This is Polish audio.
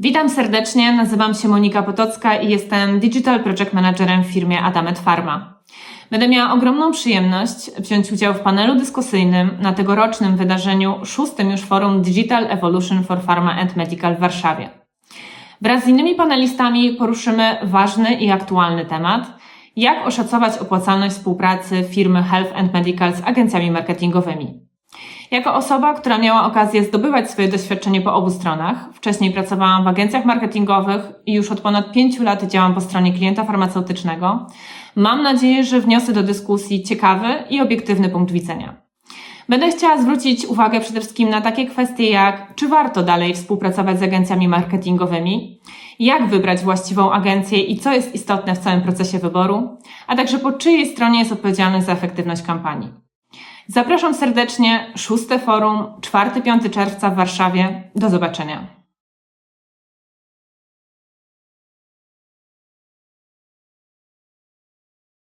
Witam serdecznie, nazywam się Monika Potocka i jestem Digital Project Managerem w firmie Adamet Pharma. Będę miała ogromną przyjemność wziąć udział w panelu dyskusyjnym na tegorocznym wydarzeniu, szóstym już forum Digital Evolution for Pharma and Medical w Warszawie. Wraz z innymi panelistami poruszymy ważny i aktualny temat, jak oszacować opłacalność współpracy firmy Health and Medical z agencjami marketingowymi. Jako osoba, która miała okazję zdobywać swoje doświadczenie po obu stronach, wcześniej pracowałam w agencjach marketingowych i już od ponad pięciu lat działam po stronie klienta farmaceutycznego, mam nadzieję, że wniosę do dyskusji ciekawy i obiektywny punkt widzenia. Będę chciała zwrócić uwagę przede wszystkim na takie kwestie jak, czy warto dalej współpracować z agencjami marketingowymi, jak wybrać właściwą agencję i co jest istotne w całym procesie wyboru, a także po czyjej stronie jest odpowiedzialność za efektywność kampanii. Zapraszam serdecznie, szóste forum, 4-5 czerwca w Warszawie. Do zobaczenia.